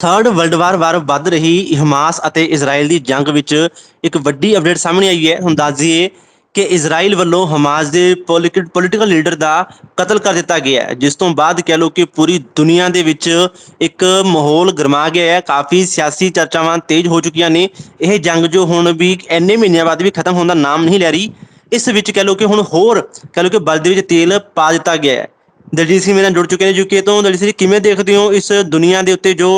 Third world war ਵਾਰ ਵੱਧ ਰਹੀ Hamas ਅਤੇ ਇਜ਼ਰਾਈਲ ਦੀ ਜੰਗ ਵਿੱਚ ਇੱਕ ਵੱਡੀ ਅਪਡੇਟ ਸਾਹਮਣੇ ਆਈ ਹੈ। ਹੁਣ ਦੱਸ ਦਈਏ ਕਿ ਇਜ਼ਰਾਈਲ ਵੱਲੋਂ ਹਮਾਸ ਦੇ ਪੋਲੀਟੀਕਲ ਲੀਡਰ ਦਾ ਕਤਲ ਕਰ ਦਿੱਤਾ ਗਿਆ ਹੈ, ਜਿਸ ਤੋਂ ਬਾਅਦ ਕਹਿ ਲਓ ਕਿ ਪੂਰੀ ਦੁਨੀਆ ਦੇ ਵਿੱਚ ਇੱਕ ਮਾਹੌਲ ਗਰਮਾ ਗਿਆ ਹੈ। ਕਾਫੀ ਸਿਆਸੀ ਚਰਚਾਵਾਂ ਤੇਜ਼ ਹੋ ਚੁੱਕੀਆਂ ਨੇ। ਇਹ ਜੰਗ ਜੋ ਹੁਣ ਵੀ ਇੰਨੇ ਮਹੀਨਿਆਂ ਬਾਅਦ ਵੀ ਖਤਮ ਹੋਣ ਦਾ ਨਾਮ ਨਹੀਂ ਲੈ ਰਹੀ। ਇਸ ਵਿੱਚ ਕਹਿ ਲਓ ਕਿ ਹੁਣ ਹੋਰ ਕਹਿ ਲਓ ਕਿ ਬਲ ਦੇ ਵਿੱਚ ਤੇਲ ਪਾ ਦਿੱਤਾ ਗਿਆ ਹੈ। ਦਲਜੀਤ ਸਿੰਘ ਮੇਰੇ ਨਾਲ ਜੁੜ ਚੁੱਕੇ ਨੇ ਯੂਕੇ ਤੋਂ। ਦਲਜੀਤ ਸਿੰਘ ਕਿਵੇਂ ਦੇਖਦੇ ਹੋ ਇਸ ਦੁਨੀਆ ਦੇ ਉੱਤੇ ਜੋ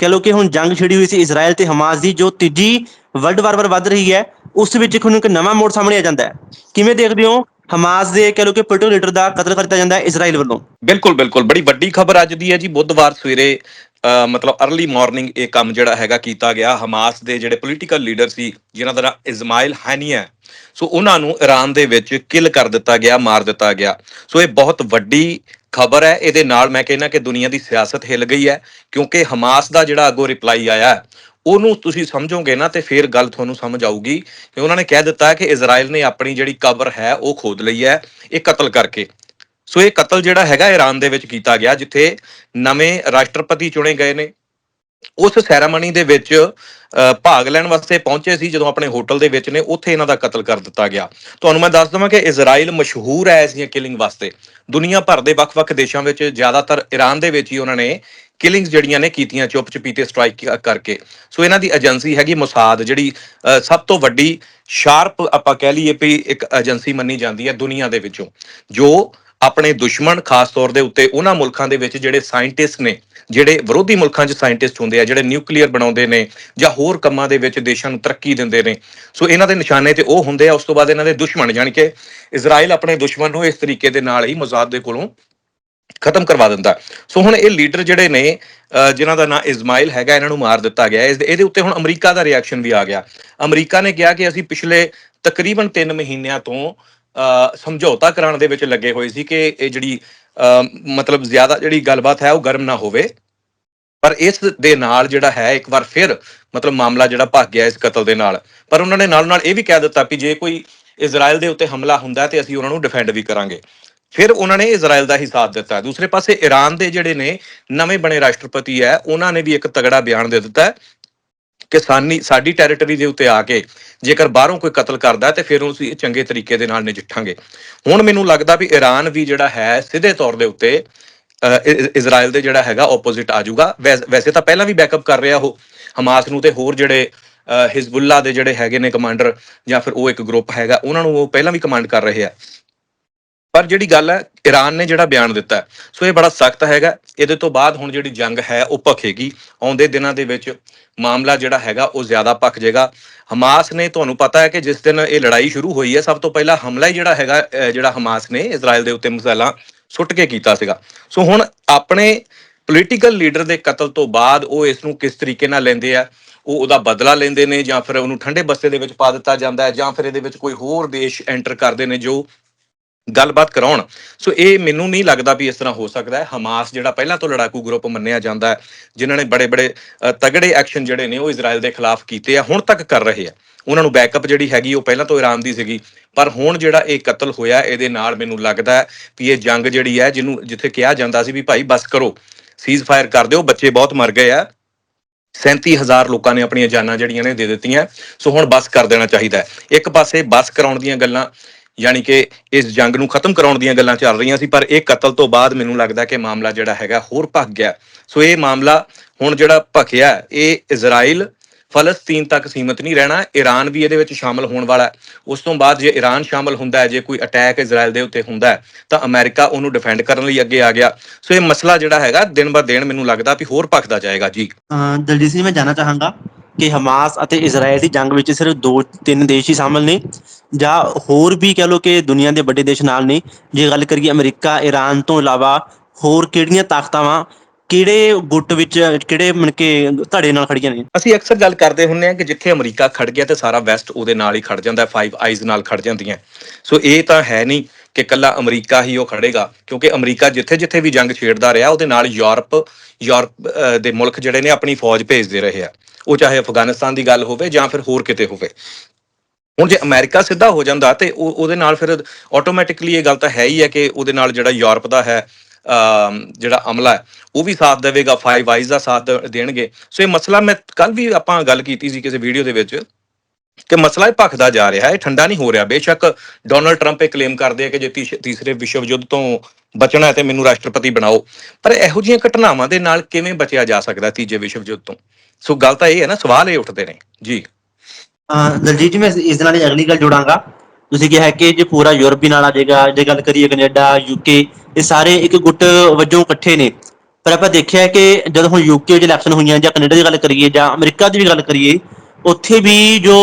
ਕਹਿ ਲਓ ਕਿ ਹੁਣ ਜੰਗ ਛਿੜੀ ਹੋਈ ਸੀ ਇਜ਼ਰਾਈਲ ਤੇ ਹਮਾਸ ਦੀ ਜੋ ਤੀਜੀ ਵਰਲਡ ਵਾਰ ਵਾਰ ਵੱਧ ਰਹੀ ਹੈ ਉਸ ਵਿੱਚ ਇੱਕ ਹੁਣ ਇੱਕ ਨਵਾਂ ਮੋੜ ਸਾਹਮਣੇ ਆ ਜਾਂਦਾ ਹੈ। ਕਿਵੇਂ ਦੇਖਦੇ ਹੋ ਹਮਾਸ ਦੇ ਕਹਿ ਲਓ ਕਿ ਪੋਲੀਟੀਕਲ ਲੀਡਰ ਦਾ ਕਤਲ ਕਰ ਦਿੱਤਾ ਜਾਂਦਾ ਹੈ ਇਜ਼ਰਾਈਲ ਵੱਲੋਂ? ਬਿਲਕੁਲ ਬਿਲਕੁਲ। ਬੜੀ ਵੱਡੀ ਖਬਰ ਅੱਜ ਦੀ ਹੈ ਜੀ। ਬੁੱਧਵਾਰ ਸਵੇਰੇ ਅ, ਮਤਲਬ अर्ਲੀ ਮਾਰਨਿੰਗ ਇਹ ਕੰਮ ਜਿਹੜਾ ਹੈਗਾ ਕੀਤਾ ਗਿਆ। ਹਮਾਸ ਦੇ ਜਿਹੜੇ ਪੋਲੀਟੀਕਲ ਲੀਡਰ ਸੀ ਜਿਨ੍ਹਾਂ ਦਾ ਨਾਮ ਇਸਮਾਇਲ ਹਾਨੀਆ ਹੈ ਸੋ ਉਹਨਾਂ ਨੂੰ ਈਰਾਨ ਦੇ ਵਿੱਚ ਕਿਲ ਕਰ ਦਿੱਤਾ ਗਿਆ ਮਾਰ ਦਿੱਤਾ ਗਿਆ। ਸੋ ਇਹ ਬਹੁਤ ਵੱਡੀ ਖਬਰ ਹੈ, ਇਹਦੇ ਨਾਲ ਮੈਂ ਕਹਿੰਦਾ ਕਿ ਦੁਨੀਆ ਦੀ ਸਿਆਸਤ ਹਿੱਲ ਗਈ ਹੈ, ਕਿਉਂਕਿ ਹਮਾਸ ਦਾ ਜਿਹੜਾ ਅੱਗੋਂ ਰਿਪਲਾਈ ਆਇਆ ਉਹਨੂੰ ਤੁਸੀਂ ਸਮਝੋਗੇ ਨਾ ਤੇ ਫਿਰ ਗੱਲ ਤੁਹਾਨੂੰ ਸਮਝ ਆਊਗੀ ਕਿ ਉਹਨਾਂ ਨੇ ਕਹਿ ਦਿੱਤਾ ਕਿ ਇਜ਼ਰਾਈਲ ਨੇ ਆਪਣੀ ਜਿਹੜੀ ਕਬਰ ਹੈ, ਉਹ ਖੋਦ ਲਈ ਹੈ, ਇਹ ਕਤਲ ਕਰਕੇ। ਸੋ ਇਹ ਕਤਲ ਜਿਹੜਾ ਹੈਗਾ ਈਰਾਨ ਦੇ ਵਿੱਚ ਕੀਤਾ ਗਿਆ, ਜਿੱਥੇ ਨਵੇਂ ਰਾਸ਼ਟਰਪਤੀ ਚੁਣੇ ਗਏ ਨੇ। ਉਸ ਸੈਰਾਮਨੀ ਦੇ ਵਿੱਚ ਭਾਗ ਲੈਣ ਵਾਸਤੇ ਪਹੁੰਚੇ ਸੀ ਜਦੋਂ ਆਪਣੇ ਹੋਟਲ ਦੇ ਵਿੱਚ ਨੇ, ਉੱਥੇ ਇਹਨਾਂ ਦਾ ਕਤਲ ਕਰ ਦਿੱਤਾ ਗਿਆ। ਤੁਹਾਨੂੰ ਮੈਂ ਦੱਸ ਦਵਾਂ ਕਿ ਇਜ਼ਰਾਈਲ ਮਸ਼ਹੂਰ ਹੈ ਇਸ ਦੀਆਂ ਕਿਲਿੰਗ ਵਾਸਤੇ। ਦੁਨੀਆ ਭਰ ਦੇ ਵੱਖ-ਵੱਖ ਦੇਸ਼ਾਂ ਵਿੱਚ ਜ਼ਿਆਦਾਤਰ ਈਰਾਨ ਦੇ ਵਿੱਚ ਹੀ ਉਹਨਾਂ ਨੇ ਕਿਲਿੰਗਸ ਜਿਹੜੀਆਂ ਨੇ ਕੀਤੀਆਂ ਚੁੱਪ ਚਪੀਤੇ ਸਟ੍ਰਾਈਕ ਕਰਕੇ। ਸੋ ਇਹਨਾਂ ਦੀ ਏਜੰਸੀ ਹੈਗੀ ਮੁਸਾਦ ਜਿਹੜੀ ਸਭ ਤੋਂ ਵੱਡੀ ਸ਼ਾਰਪ ਆਪਾਂ ਕਹਿ ਲਈਏ ਵੀ ਇੱਕ ਏਜੰਸੀ ਮੰਨੀ ਜਾਂਦੀ ਹੈ ਦੁਨੀਆ ਦੇ ਵਿੱਚੋਂ। ਜੋ ਆਪਣੇ ਦੁਸ਼ਮਣ ਖਾਸ ਤੌਰ ਦੇ ਉੱਤੇ ਉਹਨਾਂ ਮੁਲਕਾਂ ਦੇ ਵਿੱਚ ਜਿਹੜੇ ਸਾਇੰਟਿਸਟ ਨੇ ਜਿਹੜੇ ਵਿਰੋਧੀ ਮੁਲਕਾਂ 'ਚ ਸਾਇੰਟਿਸਟ ਹੁੰਦੇ ਆ, ਜਿਹੜੇ ਨਿਊਕਲੀਅਰ ਬਣਾਉਂਦੇ ਨੇ ਜਾਂ ਹੋਰ ਕੰਮਾਂ ਦੇ ਵਿੱਚ ਦੇਸ਼ਾਂ ਨੂੰ ਤਰੱਕੀ ਦਿੰਦੇ ਨੇ। ਸੋ ਇਹਨਾਂ ਦੇ ਨਿਸ਼ਾਨੇ ਤੇ ਉਹ ਹੁੰਦੇ ਆ, ਉਸ ਤੋਂ ਬਾਅਦ ਇਹਨਾਂ ਦੇ ਦੁਸ਼ਮਣ ਜਾਣੀ ਕਿ ਇਜ਼ਰਾਈਲ ਆਪਣੇ ਦੁਸ਼ਮਣ ਨੂੰ ਇਸ ਤਰੀਕੇ ਦੇ ਨਾਲ ਹੀ ਮੁਜ਼ਾਦ ਦੇ ਕੋਲੋਂ ਖਤਮ ਕਰਵਾ ਦਿੰਦਾ। ਸੋ ਹੁਣ ਇਹ ਲੀਡਰ ਜਿਹੜੇ ਨੇ ਅਹ ਜਿਨ੍ਹਾਂ ਦਾ ਨਾਂ ਇਸਮਾਇਲ ਹੈਗਾ, ਇਹਨਾਂ ਨੂੰ ਮਾਰ ਦਿੱਤਾ ਗਿਆ। ਇਸ ਇਹਦੇ ਉੱਤੇ ਹੁਣ ਅਮਰੀਕਾ ਦਾ ਰਿਐਕਸ਼ਨ ਵੀ ਆ ਗਿਆ। ਅਮਰੀਕਾ ਨੇ ਕਿਹਾ ਕਿ ਅਸੀਂ ਪਿਛਲੇ ਤਕਰੀਬਨ 3 ਮਹੀਨਿਆਂ ਤੋਂ ਸਮਝੌਤਾ ਕਰਾਉਣ ਦੇ ਵਿੱਚ ਲੱਗੇ ਹੋਏ ਸੀ ਕਿ ਇਹ ਜਿਹੜੀ ਮਤਲਬ ਜ਼ਿਆਦਾ ਜਿਹੜੀ ਗੱਲਬਾਤ ਹੈ ਉਹ ਗਰਮ ਨਾ ਹੋਵੇ। ਪਰ ਇਸ ਦੇ ਨਾਲ ਜਿਹੜਾ ਹੈ, ਇੱਕ ਵਾਰ ਫਿਰ ਮਤਲਬ ਮਾਮਲਾ ਜਿਹੜਾ ਭੱਗ ਗਿਆ ਇਸ ਕਤਲ ਦੇ ਨਾਲ। ਪਰ ਉਹਨਾਂ ਨੇ ਨਾਲ ਨਾਲ ਇਹ ਵੀ ਕਹਿ ਦਿੱਤਾ ਕਿ ਜੇ ਕੋਈ ਇਜ਼ਰਾਈਲ ਦੇ ਉੱਤੇ ਹਮਲਾ ਹੁੰਦਾ ਹੈ ਤੇ ਅਸੀਂ ਉਹਨਾਂ ਨੂੰ ਡਿਫੈਂਡ ਵੀ ਕਰਾਂਗੇ। ਫਿਰ ਉਹਨਾਂ ਨੇ ਇਜ਼ਰਾਈਲ ਦਾ ਹੀ ਸਾਥ ਦਿੱਤਾ ਦੂਸਰੇ ਪਾਸੇ ਈਰਾਨ ਦੇ ਜਿਹੜੇ ਨੇ ਨਵੇਂ ਬਣੇ ਰਾਸ਼ਟਰਪਤੀ ਹੈ, ਉਹਨਾਂ ਨੇ ਵੀ ਇੱਕ ਤਗੜਾ ਬਿਆਨ ਦੇ ਦਿੱਤਾ ਕਿ ਸਾਨੀ ਸਾਡੀ ਟੈਰੀਟਰੀ ਦੇ ਉੱਤੇ ਆ ਕੇ ਜੇਕਰ ਬਾਹਰੋਂ ਕੋਈ ਕਤਲ ਕਰਦਾ ਹੈ ਤੇ ਫਿਰ ਉਸ ਅਸੀਂ ਚੰਗੇ ਤਰੀਕੇ ਦੇ ਨਾਲ ਨਜਿੱਠਾਂਗੇ। ਹੁਣ ਮੈਨੂੰ ਲੱਗਦਾ ਵੀ ਈਰਾਨ ਵੀ ਜਿਹੜਾ ਹੈ ਸਿੱਧੇ ਤੌਰ ਦੇ ਉੱਤੇ ਇਜ਼ਰਾਈਲ ਦੇ ਜਿਹੜਾ ਹੈਗਾ ਆਪੋਜ਼ਿਟ ਆ ਜਾਊਗਾ। ਵੈਸ- ਵੈਸੇ ਤਾਂ ਪਹਿਲਾਂ ਵੀ ਬੈਕਅਪ ਕਰ ਰਿਹਾ ਉਹ ਹਮਾਸ ਨੂੰ ਤੇ ਹੋਰ ਜਿਹੜੇ ਅ, ਹਿਜ਼ਬੁੱਲਾ ਦੇ ਜਿਹੜੇ ਹੈਗੇ ਨੇ ਕਮਾਂਡਰ ਜਾਂ ਫਿਰ ਉਹ ਇੱਕ ਗਰੁੱਪ ਹੈਗਾ ਉਹਨਾਂ ਨੂੰ ਉਹ ਪਹਿਲਾਂ ਵੀ ਕਮਾਂਡ ਕਰ ਰਹੇ ਆ। ਪਰ ਜਿਹੜੀ ਗੱਲ ਹੈ ਈਰਾਨ ਨੇ ਜਿਹੜਾ ਬਿਆਨ ਦਿੱਤਾ ਸੋ ਇਹ ਬੜਾ ਸਖਤ ਹੈਗਾ। ਇਹਦੇ ਤੋਂ ਬਾਅਦ ਹੁਣ ਜਿਹੜੀ ਜੰਗ ਹੈ, ਉਹ ਭਖੇਗੀ। ਆਉਂਦੇ ਦਿਨਾਂ ਦੇ ਵਿੱਚ ਮਾਮਲਾ ਜਿਹੜਾ ਹੈਗਾ, ਉਹ ਜ਼ਿਆਦਾ ਭਖ ਜਾਏਗਾ ਹਮਾਸ ਨੇ ਤੁਹਾਨੂੰ ਪਤਾ ਹੈ ਕਿ ਜਿਸ ਦਿਨ ਇਹ ਲੜਾਈ ਸ਼ੁਰੂ ਹੋਈ ਹੈ, ਸਭ ਤੋਂ ਪਹਿਲਾਂ ਹਮਲਾ ਹੀ ਜਿਹੜਾ ਹੈਗਾ ਜਿਹੜਾ ਹਮਾਸ ਨੇ ਇਜ਼ਰਾਈਲ ਦੇ ਉੱਤੇ ਮਿਸਾਈਲਾਂ ਸੁੱਟ ਕੇ ਕੀਤਾ ਸੀਗਾ। ਸੋ ਹੁਣ ਆਪਣੇ ਪੋਲੀਟੀਕਲ ਲੀਡਰ ਦੇ ਕਤਲ ਤੋਂ ਬਾਅਦ ਉਹ ਇਸ ਨੂੰ ਕਿਸ ਤਰੀਕੇ ਨਾਲ ਲੈਂਦੇ ਆ, ਉਹ ਉਹਦਾ ਬਦਲਾ ਲੈਂਦੇ ਨੇ ਜਾਂ ਫਿਰ ਉਹਨੂੰ ਠੰਡੇ ਬਸਤੇ ਦੇ ਵਿੱਚ ਪਾ ਦਿੱਤਾ ਜਾਂਦਾ ਹੈ ਜਾਂ ਫਿਰ ਇਹਦੇ ਵਿੱਚ ਕੋਈ ਹੋਰ ਦੇਸ਼ ਐਂਟਰ ਕਰਦੇ ਨੇ ਜੋ ਗੱਲਬਾਤ ਕਰਾਉਣ। ਸੋ ਇਹ ਮੈਨੂੰ ਨਹੀਂ ਲੱਗਦਾ ਵੀ ਇਸ ਤਰ੍ਹਾਂ ਹੋ ਸਕਦਾ ਹੈ। ਹਮਾਸ ਜਿਹੜਾ ਪਹਿਲਾਂ ਤੋਂ ਲੜਾਕੂ ਗਰੁੱਪ ਮੰਨਿਆ ਜਾਂਦਾ ਹੈ, ਜਿਨ੍ਹਾਂ ਨੇ ਬੜੇ ਬੜੇ ਤਗੜੇ ਐਕਸ਼ਨ ਜਿਹੜੇ ਨੇ ਉਹ ਇਜ਼ਰਾਈਲ ਦੇ ਖਿਲਾਫ ਕੀਤੇ ਆ, ਹੁਣ ਤੱਕ ਕਰ ਰਹੇ ਆ। ਉਹਨਾਂ ਨੂੰ ਬੈਕਅਪ ਜਿਹੜੀ ਹੈਗੀ ਉਹ ਪਹਿਲਾਂ ਤੋਂ ਇਰਾਨ ਦੀ ਸੀਗੀ, ਪਰ ਹੁਣ ਜਿਹੜਾ ਇਹ ਕਤਲ ਹੋਇਆ, ਇਹਦੇ ਨਾਲ ਮੈਨੂੰ ਲੱਗਦਾ ਵੀ ਇਹ ਜੰਗ ਜਿਹੜੀ ਹੈ, ਜਿਹਨੂੰ ਜਿੱਥੇ ਕਿਹਾ ਜਾਂਦਾ ਸੀ ਵੀ ਭਾਈ ਬਸ ਕਰੋ, ਸੀਜ਼ ਫਾਇਰ ਕਰ ਦਿਓ, ਬੱਚੇ ਬਹੁਤ ਮਰ ਗਏ ਆ। 37000 ਲੋਕਾਂ ਨੇ ਆਪਣੀਆਂ ਜਾਨਾਂ ਜਿਹੜੀਆਂ ਨੇ ਦੇ ਦਿੱਤੀਆਂ। ਸੋ ਹੁਣ ਬਸ ਕਰ ਦੇਣਾ ਚਾਹੀਦਾ ਇੱਕ ਪਾਸੇ ਬਸ ਕਰਾਉਣ ਦੀਆਂ ਗੱਲਾਂ ਯਾਨੀ ਕਿ ਇਸ ਜੰਗ ਨੂੰ ਖਤਮ ਕਰਾਉਣ ਦੀਆਂ ਗੱਲਾਂ ਚੱਲ ਰਹੀਆਂ ਸੀ ਪਰ ਇਹ ਕਤਲ ਤੋਂ ਬਾਅਦ ਮੈਨੂੰ ਲੱਗਦਾ ਕਿ ਮਾਮਲਾ ਜਿਹੜਾ ਹੈਗਾ ਹੋਰ ਭਖ ਗਿਆ। ਸੋ ਇਹ ਮਾਮਲਾ ਹੁਣ ਜਿਹੜਾ ਭਖਿਆ ਹੈ, ਇਹ ਇਜ਼ਰਾਈਲ ਫਲਸਤੀਨ ਤੱਕ ਸੀਮਿਤ ਨਹੀਂ ਰਹਿਣਾ ਈਰਾਨ ਵੀ ਇਹਦੇ ਵਿੱਚ ਸ਼ਾਮਲ ਹੋਣ ਵਾਲਾ ਹੈ। ਉਸ ਤੋਂ ਬਾਅਦ ਜੇ ਈਰਾਨ ਸ਼ਾਮਲ ਹੁੰਦਾ ਹੈ ਜੇ ਕੋਈ ਅਟੈਕ ਇਜ਼ਰਾਈਲ ਦੇ ਉੱਤੇ ਹੁੰਦਾ ਹੈ ਤਾਂ ਅਮਰੀਕਾ ਉਹਨੂੰ ਡਿਫੈਂਡ ਕਰਨ ਲਈ ਅੱਗੇ ਆ ਗਿਆ। ਸੋ ਇਹ ਮਸਲਾ ਜਿਹੜਾ ਹੈਗਾ ਦਿਨ ਬਰ ਦਿਨ ਮੈਨੂੰ ਲੱਗਦਾ ਵੀ ਹੋਰ ਭਖਦਾ ਜਾਏਗਾ। ਜੀ। ਦਲਜੀਤ ਸਿੰਘ ਜੀ, ਮੈਂ ਜਾਣਾ ਚਾਹਾਂਗਾ। ਕਿ ਹਮਾਸ ਅਤੇ ਇਜ਼ਰਾਈਲ ਦੀ ਜੰਗ ਵਿੱਚ ਸਿਰਫ ਦੋ, ਤਿੰਨ ਦੇਸ਼ ਹੀ ਸ਼ਾਮਲ ਨੇ ਜਾਂ ਹੋਰ ਵੀ ਕਹਿ ਲਓ ਕਿ ਦੁਨੀਆ ਦੇ ਵੱਡੇ ਦੇਸ਼ ਨਾਲ ਨੇ। ਜੇ ਗੱਲ ਕਰੀਏ ਅਮਰੀਕਾ ਈਰਾਨ ਤੋਂ ਇਲਾਵਾ ਹੋਰ ਕਿਹੜੀਆਂ ਤਾਕਤਾਵਾਂ ਕਿਹੜੇ ਗੁੱਟ ਵਿੱਚ, ਕਿਹੜੇ ਮਨ ਕੇ ਧੜੇ ਨਾਲ ਖੜੀਆਂ ਨੇ? ਅਸੀਂ ਅਕਸਰ ਗੱਲ ਕਰਦੇ ਹੁੰਨੇ ਆ ਕਿ ਜਿੱਥੇ ਅਮਰੀਕਾ ਖੜ ਗਿਆ ਤੇ ਸਾਰਾ ਵੈਸਟ ਉਹਦੇ ਨਾਲ ਹੀ ਖੜ ਜਾਂਦਾ ਫਾਈਵ ਆਈਜ਼ ਨਾਲ ਖੜ ਜਾਂਦੀਆਂ। ਸੋ ਇਹ ਤਾਂ ਹੈ ਨਹੀਂ। ਕਿ ਕੱਲਾ ਅਮਰੀਕਾ ਹੀ ਉਹ ਖੜੇਗਾ ਕਿਉਂਕਿ ਅਮਰੀਕਾ ਜਿੱਥੇ-ਜਿੱਥੇ ਵੀ ਜੰਗ ਛੇੜਦਾ ਰਿਹਾ, ਉਹਦੇ ਨਾਲ ਯੂਰਪ ਯੂਰਪ ਦੇ ਮੁਲਕ ਜਿਹੜੇ ਨੇ ਆਪਣੀ ਫੌਜ ਭੇਜਦੇ ਰਹੇ ਆ। ਉਹ ਚਾਹੇ ਅਫਗਾਨਿਸਤਾਨ ਦੀ ਗੱਲ ਹੋਵੇ ਜਾਂ ਫਿਰ ਹੋਰ ਕਿਤੇ ਹੋਵੇ। ਹੁਣ ਜੇ ਅਮਰੀਕਾ ਸਿੱਧਾ ਹੋ ਜਾਂਦਾ ਤੇ ਉਹ, ਉਹਦੇ ਨਾਲ ਫਿਰ ਆਟੋਮੈਟਿਕਲੀ ਇਹ ਗੱਲ ਤਾਂ ਹੈ ਹੀ ਹੈ ਕਿ ਉਹਦੇ ਨਾਲ ਜਿਹੜਾ ਯੂਰਪ ਦਾ ਹੈ ਜਿਹੜਾ ਅਮਲਾ ਹੈ, ਉਹ ਵੀ ਸਾਥ ਦੇਵੇਗਾ ਫਾਈਵ ਵਾਈਜ਼ ਦਾ ਸਾਥ ਦੇਣਗੇ। ਸੋ ਇਹ ਮਸਲਾ ਮੈਂ ਕੱਲ ਵੀ ਆਪਾਂ ਗੱਲ ਕੀਤੀ ਸੀ ਕਿਸੇ ਵੀਡੀਓ ਦੇ ਵਿੱਚ। ਕਿ ਮਸਲਾ ਭਖਦਾ ਜਾ ਰਿਹਾ ਹੈ ਇਹ ਠੰਡਾ ਨਹੀਂ ਹੋ ਰਿਹਾ। ਬੇਸ਼ੱਕ ਡੋਨਲਡ ਟਰੰਪ ਇਹ ਕਲੇਮ ਕਰਦੇ ਆ ਕਿ ਜੇ ਤੀਸਰੇ ਵਿਸ਼ਵ ਯੁੱਧ ਤੋਂ ਬਚਣਾ ਹੈ ਤੇ ਮੈਨੂੰ ਰਾਸ਼ਟਰਪਤੀ ਬਣਾਓ। ਪਰ ਇਹੋ ਜਿਹੀਆਂ ਘਟਨਾਵਾਂ ਦੇ ਨਾਲ ਕਿਵੇਂ ਬਚਿਆ ਜਾ ਸਕਦਾ ਤੀਜੇ ਵਿਸ਼ਵ ਯੁੱਧ ਤੋਂ? ਸੋ ਗੱਲ ਤਾਂ ਇਹ ਹੈ ਨਾ, ਸਵਾਲ ਇਹ ਉੱਠਦੇ ਨੇ। ਜੀ। ਦਲਜੀਤ ਜੀ, ਮੈਂ ਇਸ- ਦੇ ਨਾਲ ਅਗਲੀ ਗੱਲ ਜੋੜਾਂਗਾ। ਤੁਸੀਂ ਕਿਹਾ ਕਿ ਜੇ ਪੂਰਾ ਯੂਰਪ ਵੀ ਨਾਲ ਆ ਜਾਏਗਾ, ਜੇ ਗੱਲ ਕਰੀਏ ਕੈਨੇਡਾ, ਯੂਕੇ, ਇਹ ਸਾਰੇ ਇੱਕ ਗੁੱਟ ਵਜੋਂ ਇਕੱਠੇ ਨੇ। ਪਰ ਆਪਾਂ ਦੇਖਿਆ ਕਿ ਜਦੋਂ ਹੁਣ ਯੂਕੇ ਵਿੱਚ ਇਲੈਕਸ਼ਨ ਹੋਈਆਂ ਜਾਂ ਕੈਨੇਡਾ ਦੀ ਗੱਲ ਕਰੀਏ ਜਾਂ ਅਮਰੀਕਾ ਦੀ ਵੀ ਗੱਲ ਕਰੀਏ ਉੱਥੇ ਵੀ ਜੋ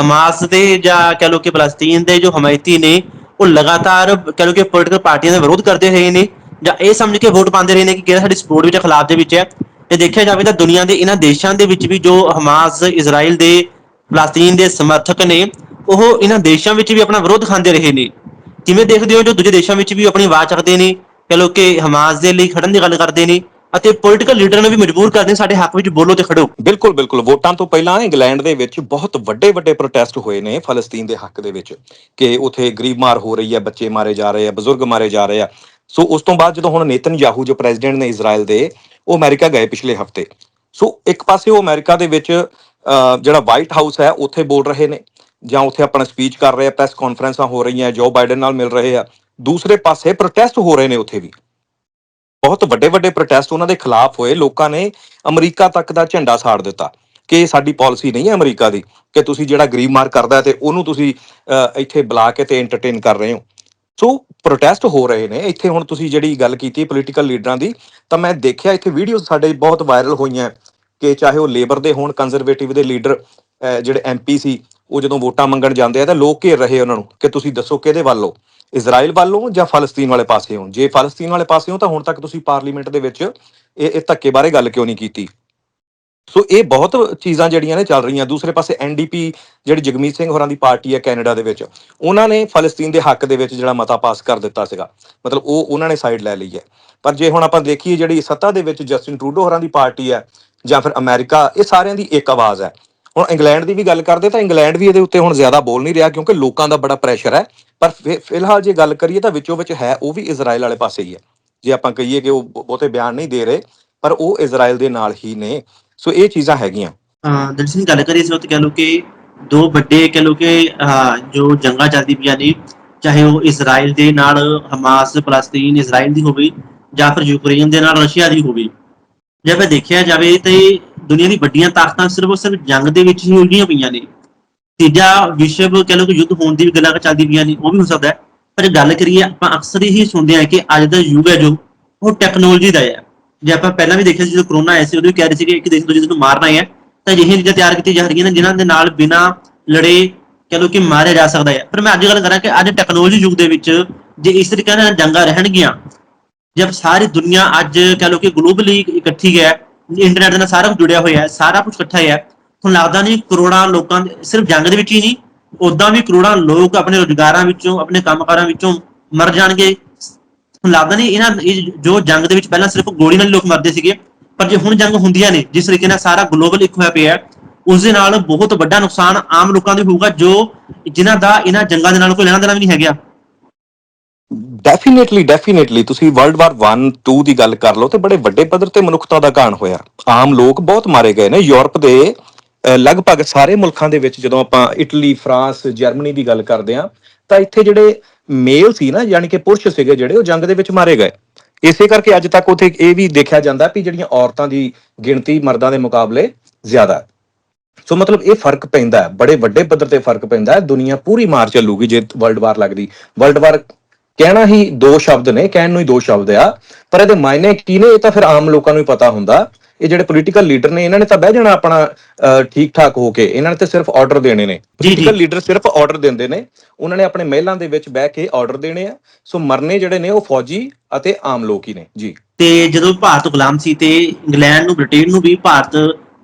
ਹਮਾਸ ਦੇ ਜਾਂ ਕਹ ਲਓ ਕਿ ਫਲਸਤੀਨ ਦੇ ਜੋ ਹਮਾਇਤੀ ਨੇ ਉਹ ਲਗਾਤਾਰ ਕਹ ਲਓ ਕਿ ਪੋਲੀਟੀਕਲ ਪਾਰਟੀਆਂ ਦਾ ਵਿਰੋਧ ਕਰਦੇ ਰਹੇ ਨੇ ਜਾਂ ਇਹ ਸਮਝ ਕੇ ਵੋਟ ਪਾਉਂਦੇ ਰਹੇ ਨੇ ਕਿ ਕਿਹੜਾ ਸਾਡੀ ਸਪੋਰਟ ਵਿੱਚ ਹੈ, ਖਿਲਾਫ ਦੇ ਵਿੱਚ ਹੈ। ਤੇ ਦੇਖਿਆ ਜਾਵੇ ਤਾਂ ਦੁਨੀਆ ਦੇ ਇਹਨਾਂ ਦੇਸ਼ਾਂ ਦੇ ਵਿੱਚ ਵੀ ਜੋ ਹਮਾਸ ਇਜ਼ਰਾਈਲ ਦੇ ਫਲਸਤੀਨ ਦੇ ਸਮਰਥਕ ਨੇ ਉਹ ਇਹਨਾਂ ਦੇਸ਼ਾਂ ਵਿੱਚ ਵੀ ਆਪਣਾ ਵਿਰੋਧ ਖਾਂਦੇ ਰਹੇ ਨੇ। ਕਿਵੇਂ ਦੇਖਦੇ ਹੋ ਜੋ ਦੂਜੇ ਦੇਸ਼ਾਂ ਵਿੱਚ ਵੀ ਆਪਣੀ ਆਵਾਜ਼ ਚੱਕਦੇ ਨੇ ਕਹ ਲਓ ਕਿ ਹਮਾਸ ਦੇ ਲਈ ਖੜਨ ਦੀ ਗੱਲ ਕਰਦੇ ਨੇ ਅਤੇ ਪੋਲੀਟੀਕਲ ਲੀਡਰ ਨੂੰ ਵੀ ਮਜਬੂਰ ਕਰਦੇ ਨੇ ਸਾਡੇ ਹੱਕ ਵਿੱਚ ਬੋਲੋ ਤੇ ਖੜੋ। ਬਿਲਕੁਲ ਬਿਲਕੁਲ। ਵੋਟਾਂ ਤੋਂ ਪਹਿਲਾਂ ਇੰਗਲੈਂਡ ਦੇ ਵਿੱਚ ਬਹੁਤ ਵੱਡੇ ਵੱਡੇ ਪ੍ਰੋਟੈਸਟ ਹੋਏ ਨੇ ਫਲਸਤੀਨ ਦੇ ਹੱਕ ਦੇ ਵਿੱਚ ਕਿ ਉਥੇ ਗਰੀਬ ਮਾਰ ਹੋ ਰਹੀ ਹੈ, ਬੱਚੇ ਮਾਰੇ ਜਾ ਰਹੇ ਆ, ਬਜ਼ੁਰਗ ਮਾਰੇ ਜਾ ਰਹੇ ਆ। ਸੋ ਉਸ ਤੋਂ ਬਾਅਦ ਜਦੋਂ ਹੁਣ ਨੇਤਨ ਯਾਹੂ ਜੋ ਪ੍ਰੈਜ਼ੀਡੈਂਟ ਨੇ ਇਜ਼ਰਾਈਲ ਦੇ, ਉਹ ਅਮਰੀਕਾ ਗਏ ਪਿਛਲੇ ਹਫ਼ਤੇ। ਸੋ ਇੱਕ ਪਾਸੇ ਉਹ ਅਮਰੀਕਾ ਦੇ ਵਿੱਚ ਜਿਹੜਾ ਵਾਈਟ ਹਾਊਸ ਹੈ, ਉੱਥੇ ਬੋਲ ਰਹੇ ਨੇ, ਜਾਂ ਉੱਥੇ ਆਪਣਾ ਸਪੀਚ ਕਰ ਰਹੇ ਆ ਪ੍ਰੈਸ ਕਾਨਫਰੰਸਾਂ ਹੋ ਰਹੀਆਂ ਜੋ ਬਾਈਡਨ ਨਾਲ ਮਿਲ ਰਹੇ ਆ। ਦੂਸਰੇ ਪਾਸੇ ਪ੍ਰੋਟੈਸਟ ਹੋ ਰਹੇ ਨੇ ਉੱਥੇ ਵੀ। ਬਹੁਤ ਵੱਡੇ ਵੱਡੇ ਪ੍ਰੋਟੈਸਟ ਉਹਨਾਂ ਦੇ ਖਿਲਾਫ ਹੋਏ। ਲੋਕਾਂ ਨੇ ਅਮਰੀਕਾ ਤੱਕ ਦਾ ਝੰਡਾ ਸਾੜ ਦਿੱਤਾ ਕਿ ਇਹ ਸਾਡੀ ਪਾਲਿਸੀ ਨਹੀਂ ਹੈ ਅਮਰੀਕਾ ਦੀ, ਕਿ ਤੁਸੀਂ ਜਿਹੜਾ ਗਰੀਬ ਮਾਰ ਕਰਦਾ ਹੈ ਤੇ ਉਹਨੂੰ ਤੁਸੀਂ ਇੱਥੇ ਬੁਲਾ ਕੇ ਤੇ ਐਂਟਰਟੇਨ ਕਰ ਰਹੇ ਹੋ। ਸੋ ਪ੍ਰੋਟੈਸਟ ਹੋ ਰਹੇ ਨੇ। ਇੱਥੇ ਹੁਣ ਤੁਸੀਂ ਜਿਹੜੀ ਗੱਲ ਕੀਤੀ ਪੋਲੀਟੀਕਲ ਲੀਡਰਾਂ ਦੀ, ਤਾਂ ਮੈਂ ਦੇਖਿਆ ਇੱਥੇ ਵੀਡੀਓ ਸਾਡੇ ਬਹੁਤ ਵਾਇਰਲ ਹੋਈਆਂ ਕਿ ਚਾਹੇ ਉਹ ਲੇਬਰ ਦੇ ਹੋਣ ਕੰਜ਼ਰਵੇਟਿਵ ਦੇ ਲੀਡਰ ਜਿਹੜੇ ਐਮਪੀ ਸੀ ਉਹ ਜਦੋਂ ਵੋਟਾਂ ਮੰਗਣ ਜਾਂਦੇ ਆ ਤਾਂ ਲੋਕ ਘੇਰ ਰਹੇ ਉਹਨਾਂ ਨੂੰ ਕਿ ਤੁਸੀਂ ਦੱਸੋ ਕਿਹਦੇ ਵੱਲੋਂ ਇਜ਼ਰਾਈਲ ਵੱਲ ਹੋ ਜਾਂ ਫਲਸਤੀਨ ਵਾਲੇ ਪਾਸੇ ਹੋ? ਜੇ ਫਲਸਤੀਨ ਵਾਲੇ ਪਾਸੇ ਹੋ ਤਾਂ ਹੁਣ ਤੱਕ ਤੁਸੀਂ ਪਾਰਲੀਮੈਂਟ ਦੇ ਵਿੱਚ ਇਹ ਇਹ ਧੱਕੇ ਬਾਰੇ ਗੱਲ ਕਿਉਂ ਨਹੀਂ ਕੀਤੀ? ਸੋ ਇਹ ਬਹੁਤ ਚੀਜ਼ਾਂ ਜਿਹੜੀਆਂ ਨੇ ਚੱਲ ਰਹੀਆਂ। ਦੂਸਰੇ ਪਾਸੇ ਐਨਡੀਪੀ ਜਿਹੜੀ ਜਗਮੀਤ ਸਿੰਘ ਹੋਰਾਂ ਦੀ ਪਾਰਟੀ ਹੈ ਕੈਨੇਡਾ ਦੇ ਵਿੱਚ, ਉਹਨਾਂ ਨੇ ਫਲਸਤੀਨ ਦੇ ਹੱਕ ਦੇ ਵਿੱਚ ਜਿਹੜਾ ਮਤਾ ਪਾਸ ਕਰ ਦਿੱਤਾ ਸੀਗਾ। ਮਤਲਬ ਉਹ, ਉਹਨਾਂ ਨੇ ਸਾਈਡ ਲੈ ਲਈ ਹੈ। ਪਰ ਜੇ ਹੁਣ ਆਪਾਂ ਦੇਖੀਏ ਜਿਹੜੀ ਸੱਤਾ ਦੇ ਵਿੱਚ ਜਸਟਿਨ ਟਰੂਡੋ ਹੋਰਾਂ ਦੀ ਪਾਰਟੀ ਹੈ ਜਾਂ ਫਿਰ ਅਮਰੀਕਾ, ਇਹ ਸਾਰਿਆਂ ਦੀ ਇੱਕ ਆਵਾਜ਼ ਹੈ। ਹੁਣ ਇੰਗਲੈਂਡ ਦੀ ਵੀ ਗੱਲ ਕਰਦੇ ਤਾਂ ਇੰਗਲੈਂਡ ਵੀ ਇਹਦੇ ਉੱਤੇ ਹੁਣ ਜ਼ਿਆਦਾ ਬੋਲ ਨਹੀਂ ਰਿਹਾ ਕਿਉਂਕਿ ਲੋਕਾਂ ਦਾ ਬੜਾ ਪ੍ਰੈਸ਼ਰ ਹੈ। ਪਰ ਫਿਲਹਾਲ ਜੇ ਗੱਲ ਕਰੀਏ ਤਾਂ ਵਿੱਚੋਂ ਵਿੱਚ ਹੈ, ਉਹ ਵੀ ਇਜ਼ਰਾਈਲ ਵਾਲੇ ਪਾਸੇ ਹੀ ਹੈ। ਜੇ ਆਪਾਂ ਕਹੀਏ ਕਿ ਉਹ ਬਹੁਤੇ ਬਿਆਨ ਨਹੀਂ ਦੇ ਰਹੇ, ਪਰ ਉਹ ਇਜ਼ਰਾਈਲ ਦੇ ਨਾਲ ਹੀ ਨੇ। ਸੋ ਇਹ ਚੀਜ਼ਾਂ ਹੈਗੀਆਂ। ਦਰਸ਼ਨ, ਗੱਲ ਕਰੀਏ ਇਸ ਵਕਤ ਕਹ ਲਓ ਕਿ ਦੋ ਵੱਡੇ ਕਹ ਲਓ ਕਿ ਜੋ ਜੰਗਾਂ ਚੱਲਦੀ ਪਈਆਂ ਨੇ, ਚਾਹੇ ਉਹ ਇਜ਼ਰਾਈਲ ਦੇ ਨਾਲ ਹਮਾਸ ਫਲਸਤੀਨ ਇਜ਼ਰਾਈਲ ਦੀ ਹੋਵੇ ਜਾਂ ਫਿਰ ਯੂਕਰੇਨ ਦੇ ਨਾਲ ਰਸ਼ੀਆ ਦੀ ਹੋਵੇ। ਜੇ ਆਪਾਂ ਦੇਖਿਆ ਜਾਵੇ ਤੇ ਦੁਨੀਆ ਦੀ ਵੱਡੀਆਂ ਤਾਕਤਾਂ ਸਿਰਫ ਉਹ ਸਿਰਫ ਜੰਗ ਦੇ ਵਿੱਚ ਹੀ ਉਲਝੀਆਂ ਪਈਆਂ ਨੇ। ਤੀਜਾ ਵਿਸ਼ਵ ਕਹ ਲਓ ਕਿ ਯੁੱਧ ਹੋਣ ਦੀ ਵੀ ਗੱਲਾਂ ਚੱਲਦੀ ਪਈਆਂ ਨੇ, ਉਹ ਵੀ ਹੋ ਸਕਦਾ ਹੈ। ਪਰ ਜੇ ਗੱਲ ਕਰੀਏ, ਆਪਾਂ ਅਕਸਰ ਹੀ ਸੁਣਦੇ ਹਾਂ ਕਿ ਅੱਜ ਦਾ ਯੁੱਗ ਹੈ ਜੋ ਉਹ ਟੈਕਨੋਲੋਜੀ ਦਾ ਹੈ। ਜੇ ਆਪਾਂ ਪਹਿਲਾਂ ਵੀ ਦੇਖਿਆ ਸੀ, ਜਦੋਂ ਕਰੋਨਾ ਆਇਆ ਸੀ, ਉਦੋਂ ਵੀ ਕਹਿ ਰਹੇ ਸੀ ਕਿ ਇੱਕ ਦੇਸ਼ ਦੂਜੇ ਦੇਸ਼ ਨੂੰ ਮਾਰਨਾ ਹੈ ਤਾਂ ਅਜਿਹੀਆਂ ਚੀਜ਼ਾਂ ਤਿਆਰ ਕੀਤੀਆਂ ਜਾ ਰਹੀਆਂ ਨੇ, ਜਿਨ੍ਹਾਂ ਦੇ ਨਾਲ ਬਿਨਾਂ ਲੜੇ ਕਹ ਲਓ ਕਿ ਮਾਰਿਆ ਜਾ ਸਕਦਾ ਹੈ। ਪਰ ਮੈਂ ਅੱਜ ਗੱਲ ਕਰਾਂ ਕਿ ਅੱਜ ਟੈਕਨੋਲੋਜੀ ਯੁੱਗ ਦੇ ਵਿੱਚ ਜੇ ਇਸ ਤਰੀਕੇ ਨਾਲ ਜੰਗਾਂ ਰਹਿਣਗੀਆਂ, ਜਦ ਸਾਰੀ ਦੁਨੀਆ ਅੱਜ ਕਹ ਲਓ ਕਿ ਗਲੋਬਲੀ ਇਕੱਠੀ ਹੈ ਇੰਟਰਨੈਟ ਦੇ ਨਾਲ ਸਾਰਾ ਕੁਝ ਜੁੜਿਆ ਹੋਇਆ ਹੈ ਸਾਰਾ ਕੁਝ ਇਕੱਠਾ ਹੈ ਹੁਣ ਲੱਗਦਾ ਨਹੀਂ ਕਰੋੜਾਂ ਲੋਕਾਂ ਦੇ ਸਿਰਫ ਜੰਗ ਦੇ ਵਿੱਚ ਹੀ ਨਹੀਂ ਉਦਾਂ ਵੀ ਕਰੋੜਾਂ ਲੋਕ ਆਪਣੇ ਰੋਜ਼ਗਾਰਾਂ ਵਿੱਚੋਂ ਆਪਣੇ ਕੰਮਕਾਰਾਂ ਵਿੱਚੋਂ ਮਰ ਜਾਣਗੇ। ਤੁਹਾਨੂੰ ਲੱਗਦਾ ਨਹੀਂ ਇਹਨਾਂ ਜੋ ਜੰਗ ਦੇ ਵਿੱਚ ਪਹਿਲਾਂ ਸਿਰਫ ਗੋਲੀ ਨਾਲ ਹੀ ਲੋਕ ਮਰਦੇ ਸੀਗੇ ਪਰ ਜੇ ਹੁਣ ਜੰਗ ਹੁੰਦੀਆਂ ਨੇ ਜਿਸ ਤਰੀਕੇ ਨਾਲ ਸਾਰਾ ਗਲੋਬਲ ਇੱਕ ਹੋਇਆ ਪਿਆ ਹੈ, ਉਸ ਦੇ ਨਾਲ ਬਹੁਤ ਵੱਡਾ ਨੁਕਸਾਨ ਆਮ ਲੋਕਾਂ ਦੇ ਹੋਊਗਾ ਜੋ ਜਿਨ੍ਹਾਂ ਦਾ ਇਹਨਾਂ ਜੰਗਾਂ ਦੇ ਨਾਲ ਕੋਈ ਲੈਣਾ ਦੇਣਾ ਵੀ ਨਹੀਂ ਹੈਗਾ। ਡੈਫੀਨਿਟਲੀ ਡੈਫੀਨਿਟਲੀ ਤੁਸੀਂ ਵਰਲਡ ਵਾਰ 1 2 ਦੀ ਗੱਲ ਕਰ ਲਓ ਤੇ ਬੜੇ ਵੱਡੇ ਪੱਧਰ ਤੇ ਮਨੁੱਖਤਾ ਦਾ ਘਾਣ ਹੋਇਆ। ਆਮ ਲੋਕ ਬਹੁਤ ਮਾਰੇ ਗਏ ਨੇ। ਯੂਰਪ ਦੇ ਲਗਭਗ ਸਾਰੇ ਮੁਲਕਾਂ ਦੇ ਵਿੱਚ ਜਦੋਂ ਆਪਾਂ ਇਟਲੀ ਫਰਾਂਸ ਜਰਮਨੀ ਦੀ ਗੱਲ ਕਰਦੇ ਆ ਤਾਂ ਇੱਥੇ ਜਿਹੜੇ ਮੇਲ ਸੀ ਨਾ, ਯਾਨੀ ਕਿ ਪੁਰਸ਼ ਸੀਗੇ ਜਿਹੜੇ, ਉਹ ਜੰਗ ਦੇ ਵਿੱਚ ਮਾਰੇ ਗਏ। ਇਸੇ ਕਰਕੇ ਅੱਜ ਤੱਕ ਉਥੇ ਇਹ ਵੀ ਦੇਖਿਆ ਜਾਂਦਾ ਵੀ ਜਿਹੜੀਆਂ ਔਰਤਾਂ ਦੀ ਗਿਣਤੀ ਮਰਦਾਂ ਦੇ ਮੁਕਾਬਲੇ ਜ਼ਿਆਦਾ ਹੈ। ਸੋ ਮਤਲਬ ਇਹ ਫ਼ਰਕ ਪੈਂਦਾ ਹੈ। ਬੜੇ ਵੱਡੇ ਪੱਧਰ ਤੇ ਫ਼ਰਕ ਪੈਂਦਾ ਹੈ। ਦੁਨੀਆ ਪੂਰੀ ਮਾਰ ਚੱਲੂਗੀ ਜੇ ਵਰਲਡ ਵਾਰ ਲੱਗਦੀ। ਵਰਲਡ ਵਾਰ ਕਹਿਣਾ ਹੀ ਦੋ ਸ਼ਬਦ ਨੇ ਕਹਿਣ ਨੂੰ ਹੀ ਦੋ ਸ਼ਬਦ ਆ। ਪਰ ਇਹਦੇ ਮਾਇਨੇ ਕੀ ਨੇ ਇਹ ਤਾਂ ਫਿਰ ਆਮ ਲੋਕਾਂ ਨੂੰ ਹੀ ਪਤਾ ਹੁੰਦਾ। ਇਹ ਜਿਹੜੇ ਪੋਲੀਟੀਕਲ ਲੀਡਰ ਨੇ ਇਹਨਾਂ ਨੇ ਤਾਂ ਬਹਿ ਜਾਣਾ ਆਪਣਾ ਠੀਕ ਠਾਕ ਹੋ ਕੇ। ਇਹਨਾਂ ਨੇ ਤਾਂ ਸਿਰਫ ਆਰਡਰ ਦੇਣੇ ਨੇ। ਪੋਲੀਟੀਕਲ ਲੀਡਰ ਸਿਰਫ ਆਰਡਰ ਦਿੰਦੇ ਨੇ। ਉਹਨਾਂ ਨੇ ਆਪਣੇ ਮਹਿਲਾਂ ਦੇ ਵਿੱਚ ਬਹਿ ਕੇ ਆਰਡਰ ਦੇਣੇ ਆ। ਸੋ ਮਰਨੇ ਜਿਹੜੇ ਨੇ ਉਹ ਫੌਜੀ ਅਤੇ ਆਮ ਲੋਕ ਹੀ ਨੇ। ਜੀ। ਤੇ ਜਦੋਂ ਭਾਰਤ ਗੁਲਾਮ ਸੀ ਤੇ ਇੰਗਲੈਂਡ ਨੂੰ ਬ੍ਰਿਟੇਨ ਨੂੰ ਵੀ ਭਾਰਤ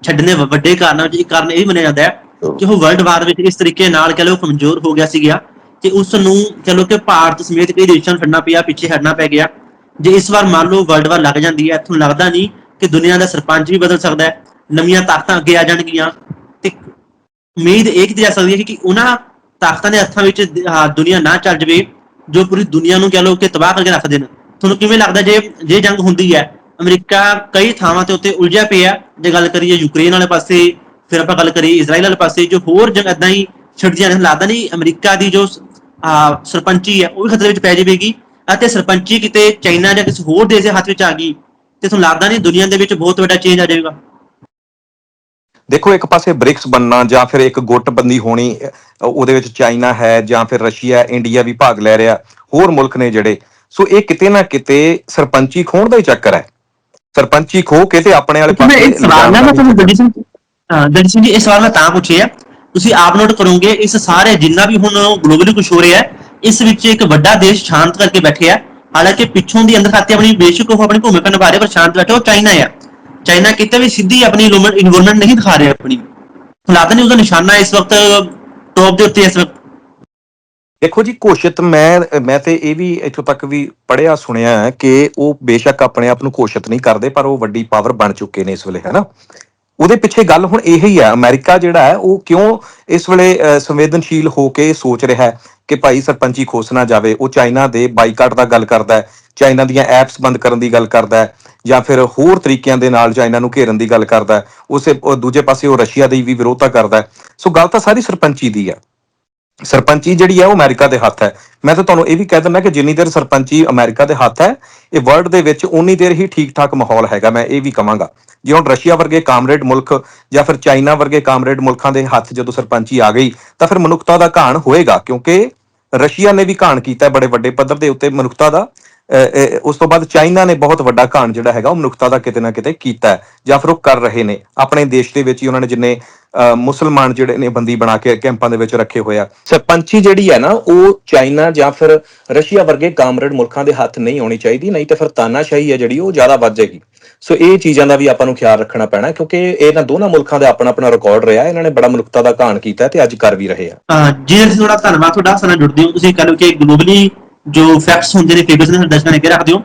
ਛੱਡਣੇ ਵੱਡੇ ਕਾਰਨਾਂ ਵਿੱਚ ਇੱਕ ਕਾਰਨ ਇਹ ਵੀ ਮੰਨਿਆ ਜਾਂਦਾ ਹੈ ਕਿ ਉਹ ਵਰਲਡ ਵਾਰ ਵਿੱਚ ਇਸ ਤਰੀਕੇ ਨਾਲ ਕਹ ਲਓ ਕਮਜ਼ੋਰ ਹੋ ਗਿਆ ਸੀਗਾ। ਤੇ ਉਸ ਨੂੰ ਕਹ ਲਓ ਕਿ ਭਾਰਤ ਸਮੇਤ ਕਈ ਦੇਸ਼ਾਂ ਨੂੰ ਛੱਡਣਾ ਪਿਆ, ਪਿੱਛੇ ਹਟਣਾ ਪੈ ਗਿਆ। ਜੇ ਇਸ ਵਾਰ ਮੰਨ ਲਓ ਵਰਲਡ ਵਾਰ ਲੱਗ ਜਾਂਦੀ ਹੈ ਤੁਹਾਨੂੰ ਲੱਗਦਾ ਨਹੀਂ ਕਿ ਦੁਨੀਆ ਦਾ ਸਰਪੰਚ ਵੀ ਬਦਲ ਸਕਦਾ ਹੈ, ਨਵੀਆਂ ਤਾਕਤਾਂ ਅੱਗੇ ਆ ਜਾਣਗੀਆਂ। ਤੇ ਉਮੀਦ ਇਹ ਕੀਤੀ ਜਾ ਸਕਦੀ ਹੈ ਕਿ ਉਹਨਾਂ ਤਾਕਤਾਂ ਦੇ ਹੱਥਾਂ ਵਿੱਚ ਦ- ਦੁਨੀਆ ਨਾ ਚੱਲ ਜਵੇ, ਜੋ ਪੂਰੀ ਦੁਨੀਆ ਨੂੰ ਕਹ ਲਓ ਕਿ ਤਬਾਹ ਕਰਕੇ ਰੱਖ ਦੇਣ। ਤੁਹਾਨੂੰ ਕਿਵੇਂ ਲੱਗਦਾ ਜੇ ਜੇ ਜੰਗ ਹੁੰਦੀ ਹੈ, ਅਮਰੀਕਾ ਕਈ ਥਾਵਾਂ ਤੇ ਉੱਤੇ ਉਲਝਿਆ ਪਿਆ ਜੇ ਗੱਲ ਕਰੀਏ ਯੂਕਰੇਨ ਵਾਲੇ ਪਾਸੇ, ਫਿਰ ਆਪਾਂ ਗੱਲ ਕਰੀਏ ਇਜ਼ਰਾਈਲ ਵਾਲੇ ਪਾਸੇ, ਜੋ ਹੋਰ ਜੰਗ ਏਦਾਂ ਹੀ ਛਿੜਦੀਆਂ ਨੇ ਲੱਗਦਾ ਨਹੀਂ ਅਮਰੀਕਾ ਦੀ ਜੋ ਸਰਪੰਚੀ ਹੈ ਉਹ ਵੀ ਖਤਰੇ ਵਿੱਚ ਪੈ ਜਾਵੇਗੀ। ਅਤੇ ਸਰਪੰਚੀ ਕਿਤੇ ਚਾਈਨਾ ਜਾਂ ਕਿਸੇ ਹੋਰ ਦੇਸ਼ ਦੇ ਹੱਥ ਵਿੱਚ ਆ ਗਈ ਤੇ ਤੁਹਾਨੂੰ ਲੱਗਦਾ ਨਹੀਂ ਦੁਨੀਆ ਦੇ ਵਿੱਚ ਬਹੁਤ ਵੱਡਾ ਚੇਂਜ ਆ ਜਾਏਗਾ ਦੇਖੋ ਇੱਕ ਪਾਸੇ ਬ੍ਰਿਕਸ ਬੰਨਣਾ ਜਾਂ ਫਿਰ ਇੱਕ ਗੁੱਟਬੰਦੀ ਹੋਣੀ ਉਹਦੇ ਵਿੱਚ ਚਾਈਨਾ ਹੈ ਜਾਂ ਫਿਰ ਰਸ਼ੀਆ ਇੰਡੀਆ ਵੀ ਭਾਗ ਲੈ ਰਿਹਾ ਹੋਰ ਮੁਲਕ ਨੇ ਜਿਹੜੇ। ਸੋ ਇਹ ਕਿਤੇ ਨਾ ਕਿਤੇ ਸਰਪੰਚੀ ਖੋਣ ਦਾ ਹੀ ਚੱਕਰ ਹੈ। ਸਰਪੰਚੀ ਖੋ ਕੇ ਤੇ ਆਪਣੇ ਵਾਲੇ ਮੈਂ ਇੱਕ ਸਵਾਲ ਨਾ ਮੈਂ ਤੁਹਾਨੂੰ ਸਿੰਘ ਗੱਡੀ ਸਿੰਘ ਜੀ ਇਹ ਸਵਾਲ ਮੈਂ ਤਾਂ ਪੁੱਛਿਆ। ਤੁਸੀਂ ਆਪ ਨੋਟ ਕਰੋਗੇ, ਇਸ ਸਾਰੇ ਜਿੰਨਾ ਵੀ ਹੁਣ ਗਲੋਬਲੀ ਕੁਝ ਹੋ ਰਿਹਾ ਹੈ, ਇਸ ਵਿੱਚ ਇੱਕ ਵੱਡਾ ਦੇਸ਼ ਸ਼ਾਂਤ ਕਰਕੇ ਬੈਠਿਆ ਹਾਲਾਂਕਿ ਪਿੱਛੋਂ ਦੀ ਅੰਦਰ ਖਾਤੇ ਆਪਣੀ ਬੇਸ਼ੱਕ ਉਹ ਆਪਣੀ ਭੂਮਿਕਾ ਨਿਭਾ ਰਿਹਾ, ਪਰ ਸ਼ਾਂਤ ਬੈਠਾ ਉਹ ਚਾਈਨਾ ਹੈ ਚਾਈਨਾ ਕਿਤੇ ਵੀ ਸਿੱਧੀ ਆਪਣੀ ਇਨਵੋਲਵਮੈਂਟ ਨਹੀਂ ਦਿਖਾ ਰਿਹਾ ਆਪਣੀ। ਲੱਗਦਾ ਨਹੀਂ ਉਹਦਾ ਨਿਸ਼ਾਨਾ ਇਸ ਵਕਤ ਟੌਪ ਦੇ ਉੱਤੇ ਇਸ ਵਕਤ। ਦੇਖੋ ਜੀ, ਘੋਸ਼ਿਤ ਮੈਂ ਮੈਂ ਤੇ ਇਹ ਵੀ ਇੱਥੋਂ ਤੱਕ ਵੀ ਪੜਿਆ ਸੁਣਿਆ ਹੈ ਕਿ ਉਹ ਬੇਸ਼ੱਕ ਆਪਣੇ ਆਪ ਨੂੰ ਘੋਸ਼ਿਤ ਨਹੀਂ ਕਰਦੇ, ਪਰ ਉਹ ਵੱਡੀ ਪਾਵਰ ਬਣ ਚੁੱਕੇ ਨੇ ਇਸ ਵੇਲੇ ਹੈਨਾ ਉਹਦੇ ਪਿੱਛੇ ਗੱਲ ਹੁਣ ਇਹ ਹੀ ਹੈ ਅਮਰੀਕਾ ਜਿਹੜਾ ਹੈ, ਉਹ ਕਿਉਂ ਇਸ ਵੇਲੇ ਸੰਵੇਦਨਸ਼ੀਲ ਹੋ ਕੇ ਸੋਚ ਰਿਹਾ ਹੈ ਕਿ ਭਾਈ ਸਰਪੰਚੀ ਖੋਸ ਨਾ ਜਾਵੇ, ਉਹ ਚਾਈਨਾ ਦੇ ਬਾਈਕਾਟ ਦਾ ਗੱਲ ਕਰਦਾ ਹੈ, ਚਾਈਨਾ ਦੀਆਂ ਐਪਸ ਬੰਦ ਕਰਨ ਦੀ ਗੱਲ ਕਰਦਾ ਹੈ, ਜਾਂ ਫਿਰ ਹੋਰ ਤਰੀਕਿਆਂ ਦੇ ਨਾਲ ਚਾਈਨਾ ਨੂੰ ਘੇਰਨ ਦੀ ਗੱਲ ਕਰਦਾ ਹੈ, ਉਸੇ ਦੂਜੇ ਪਾਸੇ ਉਹ ਰਸ਼ੀਆ ਦੀ ਵੀ ਵਿਰੋਧਤਾ ਕਰਦਾ ਹੈ। ਸੋ ਗੱਲ ਤਾਂ ਸਾਰੀ ਸਰਪੰਚੀ ਦੀ ਹੈ ਸਰਪੰਚੀ ਜਿਹੜੀ ਹੈ ਉਹ ਅਮਰੀਕਾ ਦੇ ਹੱਥ ਹੈ। ਮੈਂ ਤਾਂ ਤੁਹਾਨੂੰ ਇਹ ਵੀ ਕਹਿ ਦਿੰਦਾ ਕਿ ਜਿੰਨੀ ਦੇਰ ਸਰਪੰਚੀ ਅਮਰੀਕਾ ਦੇ ਹੱਥ ਹੈ, ਇਹ ਵਰਲਡ ਦੇ ਵਿੱਚ ਉਨੀ ਦੇਰ ਹੀ ਠੀਕ ਠਾਕ ਮਾਹੌਲ ਹੈਗਾ, ਮੈਂ ਇਹ ਵੀ ਕਹਾਂਗਾ ਜੇ ਹੁਣ ਰਸ਼ੀਆ ਵਰਗੇ ਕਾਮਰੇਡ ਮੁਲਕ ਜਾਂ ਫਿਰ ਚਾਈਨਾ ਵਰਗੇ ਕਾਮਰੇਡ ਮੁਲਕਾਂ ਦੇ ਹੱਥ ਜਦੋਂ ਸਰਪੰਚੀ ਆ ਗਈ, ਤਾਂ ਫਿਰ ਮਨੁੱਖਤਾ ਦਾ ਘਾਣ ਹੋਏਗਾ, ਕਿਉਂਕਿ ਰਸ਼ੀਆ ਨੇ ਵੀ ਘਾਣ ਕੀਤਾ ਬੜੇ ਵੱਡੇ ਪੱਧਰ ਦੇ ਉੱਤੇ ਮਨੁੱਖਤਾ ਦਾ। ਉਸ ਤੋਂ ਬਾਅਦ ਚਾਈਨਾ ਨੇ ਬਹੁਤ ਵੱਡਾ ਘਾਣ ਜਿਹੜਾ ਹੈਗਾ, ਉਹ ਮਨੁੱਖਤਾ ਦਾ ਕਿਤੇ ਨਾ ਕਿਤੇ ਕੀਤਾ ਜਾਂ ਫਿਰ ਉਹ ਕਰ ਰਹੇ ਨੇ। ਆਪਣੇ ਦੇਸ਼ ਦੇ ਵਿੱਚ ਹੀ ਉਹਨਾਂ ਨੇ ਜਿੰਨੇ ਮੁਸਲਮਾਨ ਜਿਹੜੇ ਨੇ ਬੰਦੀ ਬਣਾ ਕੇ ਕੈਂਪਾਂ ਦੇ ਵਿੱਚ ਰੱਖੇ ਹੋਏ ਸਰਪੰਚੀ ਜਿਹੜੀ ਹੈ ਨਾ, ਉਹ ਚਾਈਨਾ ਜਾਂ ਫਿਰ ਰਸ਼ੀਆ ਵਰਗੇ ਕਾਮਰੇਡ ਮੁਲਕਾਂ ਦੇ ਹੱਥ ਨਹੀਂ ਆਉਣੀ ਚਾਹੀਦੀ, ਨਹੀਂ ਤਾਂ ਫਿਰ ਤਾਨਾਸ਼ਾਹੀ ਹੈ ਜਿਹੜੀ, ਉਹ ਜ਼ਿਆਦਾ ਵੱਧ ਜਾਏਗੀ। ਸੋ ਇਹ ਚੀਜ਼ਾਂ ਦਾ ਵੀ ਆਪਾਂ ਨੂੰ ਖਿਆਲ ਰੱਖਣਾ ਪੈਣਾ, ਕਿਉਂਕਿ ਇਹਨਾਂ ਦੋਨਾਂ ਮੁਲਕਾਂ ਦਾ ਆਪਣਾ ਆਪਣਾ ਰਿਕਾਰਡ ਰਿਹਾ, ਇਹਨਾਂ ਨੇ ਬੜਾ ਮਨੁੱਖਤਾ ਦਾ ਘਾਣ ਕੀਤਾ ਤੇ ਅੱਜ ਕਰ ਵੀ ਰਹੇ ਆ। ਜੀ ਥੋੜਾ ਧੰਨਵਾਦ, ਤੁਹਾਡਾ ਸਾਡੇ ਜੁੜਦੇ ਹੋ ਤੁਸੀਂ ਕਹ ਲਓ ਕਿ ਗਲੋਬਲੀ ਜੋ ਫੈਕਟਸ ਹੁੰਦੇ ਨੇ ਫੀਗਰਸ ਨੇ ਸਾਡੇ ਦਰਸ਼ਕਾਂ ਨੇ ਅੱਗੇ ਰੱਖਦੇ ਹੋ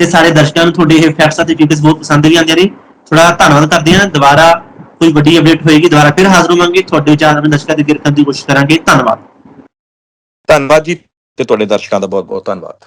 ਤੇ ਸਾਰੇ ਦਰਸ਼ਕਾਂ ਨੂੰ ਤੁਹਾਡੇ ਇਹ ਫੈਕਟਸ ਅਤੇ ਫੀਗਰਸ ਬਹੁਤ ਪਸੰਦ ਵੀ ਆਉਂਦੇ ਨੇ। ਥੋੜਾ ਧੰਨਵਾਦ ਕਰਦੇ ਹਾਂ। ਦੁਬਾਰਾ ਕੋਈ ਵੱਡੀ ਅਪਡੇਟ ਹੋਏਗੀ, ਦੁਬਾਰਾ ਫਿਰ ਹਾਜ਼ਰ ਹੋਵਾਂਗੇ। ਤੁਹਾਡੇ ਵਿਚਾਰ ਆਪਣੇ ਦਰਸ਼ਕਾਂ ਦੇ ਅੱਗੇ ਰੱਖਣ ਦੀ ਕੋਸ਼ਿਸ਼ ਕਰਾਂਗੇ। ਧੰਨਵਾਦ। ਧੰਨਵਾਦ ਜੀ, ਤੇ ਤੁਹਾਡੇ ਦਰਸ਼ਕਾਂ ਦਾ ਬਹੁਤ ਬਹੁਤ ਧੰਨਵਾਦ।